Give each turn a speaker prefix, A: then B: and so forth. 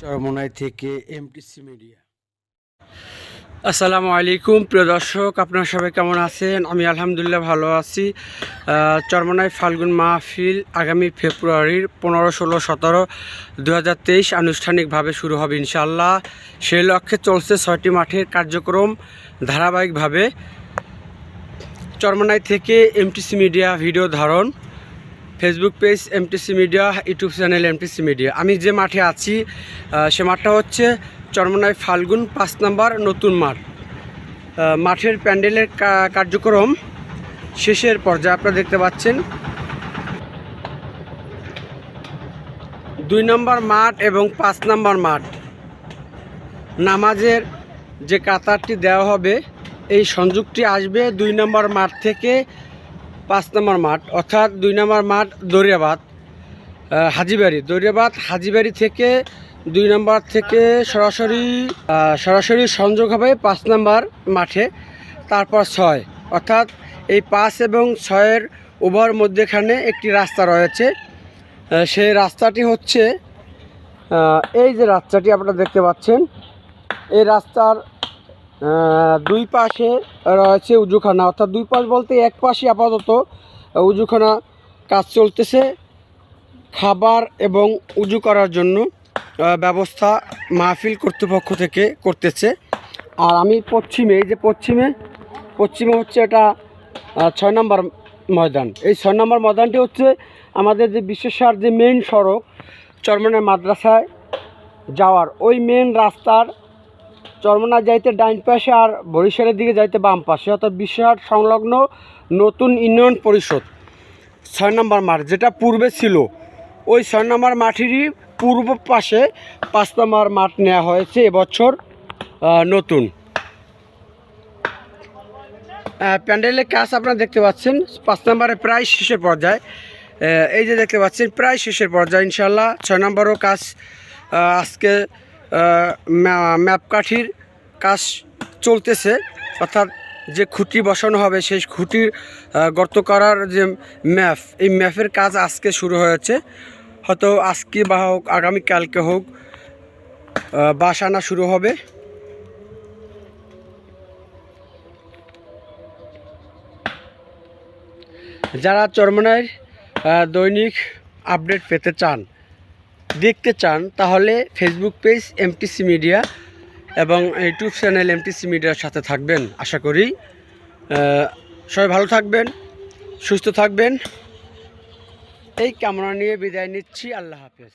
A: চরমোনাই থেকে MTC media
B: আসসালামু আলাইকুম প্রিয় দর্শক আপনারা সবাই কেমন আছেন? আমি আলহামদুলিল্লাহ ভালো আছি। আহ, চরমনাই ফাল্গুন মাহফিল আগামী ফেব্রুয়ারির পনেরো ষোলো সতেরো দু হাজার তেইশ আনুষ্ঠানিকভাবে শুরু হবে ইনশাল্লাহ সেই লক্ষ্যে চলছে ছয়টি মাঠের কার্যক্রম ধারাবাহিকভাবে। চরমনাই থেকে এমটিসি মিডিয়া ভিডিও ধারণ। Facebook page MTC media YouTube channel MTC media আমি যে মাঠে আছি সে মাঠটা হচ্ছে চরমনাই ফাল্গুন, পাঁচ নাম্বার নতুন মাঠ। মাঠের প্যান্ডেলের কার্যক্রম শেষের পর্যায়ে আপনারা দেখতে পাচ্ছেন। দুই নম্বর মাঠ এবং পাঁচ নম্বর মাঠ। নামাজের যে কাতারটি দেওয়া হবে, এই সংযোগটি আসবে দুই নম্বর মাঠ থেকে পাঁচ নম্বর মাঠ, অর্থাৎ দুই নম্বর মাঠ দরিয়াবাদ হাজিবাড়ি। দরিয়াবাদ হাজিবাড়ি থেকে দুই নম্বর থেকে সরাসরি সরাসরি সংযোগ হবে পাঁচ নম্বর মাঠে, তারপর ছয়। অর্থাৎ এই পাঁচ এবং ছয়ের উভয়ের মধ্যেখানে একটি রাস্তা রয়েছে। সেই রাস্তাটি হচ্ছে এই যে রাস্তাটি আপনারা দেখতে পাচ্ছেন, এই রাস্তার দুই পাশে রয়েছে উজুখানা। অর্থাৎ দুই পাশ বলতে এক পাশে আপাতত উজুখানা কাজ চলতেছে খাবার এবং উজু করার জন্য ব্যবস্থা মাহফিল কর্তৃপক্ষ থেকে করতেছে। আর আমি পশ্চিমে, এই যে পশ্চিমে পশ্চিমে হচ্ছে এটা ছয় নম্বর ময়দান। এই ছয় নম্বর ময়দানটি হচ্ছে আমাদের যে বিশ্বসার যে মেন সড়ক চরমনের মাদ্রাসায় যাওয়ার। ওই মেন রাস্তার চরমনা যাইতে ডাইন পাশে আর বরিশালের দিকে যাইতে বাম পাশে, অর্থাৎ বিশ্বহাট সংলগ্ন নতুন ইউনিয়ন পরিষদ। ছয় নম্বর মাঠ, যেটা পূর্বে ছিল। ওই ছয় নম্বর মাঠেরই পূর্ব পাশে পাঁচ নম্বর মাঠ নেওয়া হয়েছে এবছর নতুন। প্যান্ডেলের কাজ আপনারা দেখতে পাচ্ছেন, পাঁচ নম্বরে প্রায় শেষের পর্যায়ে। এই যে দেখতে পাচ্ছেন, প্রায় শেষের পর্যায়ে ইনশাল্লাহ ছয় নম্বরও কাজ আজকে ম্যাপকাঠির কাজ চলতেছে, অর্থাৎ যে খুঁটি বসানো হবে, সেই খুঁটির গর্ত করার যে ম্যাপ, এই ম্যাপের কাজ আজকে শুরু হয়েছে। হয়তো আজকে বা হোক আগামীকালকে হোক বাস আনা শুরু হবে। যারা চরমনায় দৈনিক আপডেট পেতে চান দেখতে চান, তাহলে ফেসবুক পেজ এমটিসি মিডিয়া এবং ইউটিউব চ্যানেল এমটিসি মিডিয়ার সাথে থাকবেন, আশা করি। সবাই ভালো থাকবেন, সুস্থ থাকবেন। এই ক্যামেরা নিয়ে বিদায় নিচ্ছি, আল্লাহ হাফেজ।